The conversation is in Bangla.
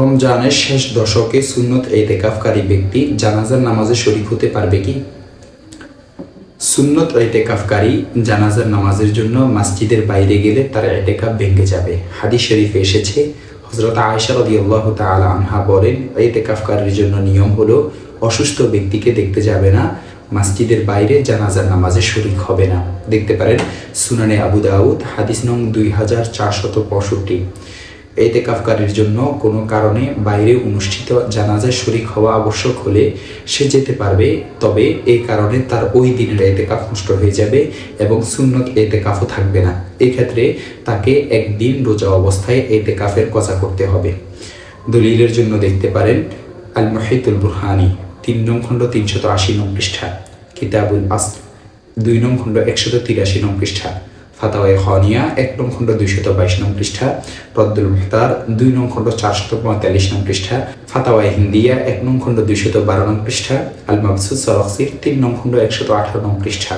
রমজানের শেষ দশকে সুন্নত এতেকাফকারী ব্যক্তি জানাজার নামাজে শরিক হতে পারবে কি? সুন্নত এতেকাফকারী জানাজার নামাজের জন্য মসজিদের বাইরে গেলে তার এতেকাফ ভেঙে যাবে। হাদিস শরীফে এসেছে হজরত আয়সা রদিয়াল্লাহ তাআলা আনহা বলেন, এতেকাফকারীর জন্য নিয়ম হলো অসুস্থ ব্যক্তিকে দেখতে যাবে না, মসজিদের বাইরে জানাজার নামাজে শরিক হবে না। দেখতে পারেন সুনানে আবু দাউদ, হাদিস নং দুই হাজার চারশত পঁয়ষট্টি। এতেকাফকারীর জন্য কোনো কারণে বাইরে অনুষ্ঠিত জানাজায় শরিক হওয়া আবশ্যক হলে সে যেতে পারবে, তবে এই কারণে তার ওই দিনের এতেকাফ নষ্ট হয়ে যাবে এবং সুন্নত এতেকাফও থাকবে না। এক্ষেত্রে তাকে একদিন রোজা অবস্থায় এতেকাফের কজা করতে হবে। দলিলের জন্য দেখতে পারেন আল মহিতুল বুরহানি, তিন নং খণ্ড তিনশত আশি নং পৃষ্ঠা। কিতাবুল আস, দুই নং খণ্ড একশত তিরাশি নং পৃষ্ঠা। ফাতাওয়াই খনিয়া এক নং খণ্ড দুইশত বাইশ নং পৃষ্ঠা রদ্দুল মুহতার দুই নং খণ্ড চারশত পঁয়তাল্লিশ নং পৃষ্ঠা ফাতাওয়াই হিন্দিয়া, এক নং খণ্ড দুইশত বারো নং পৃষ্ঠা আল মাবসুদ সরক্সির তিন নং খণ্ড একশত আঠারো নং পৃষ্ঠা।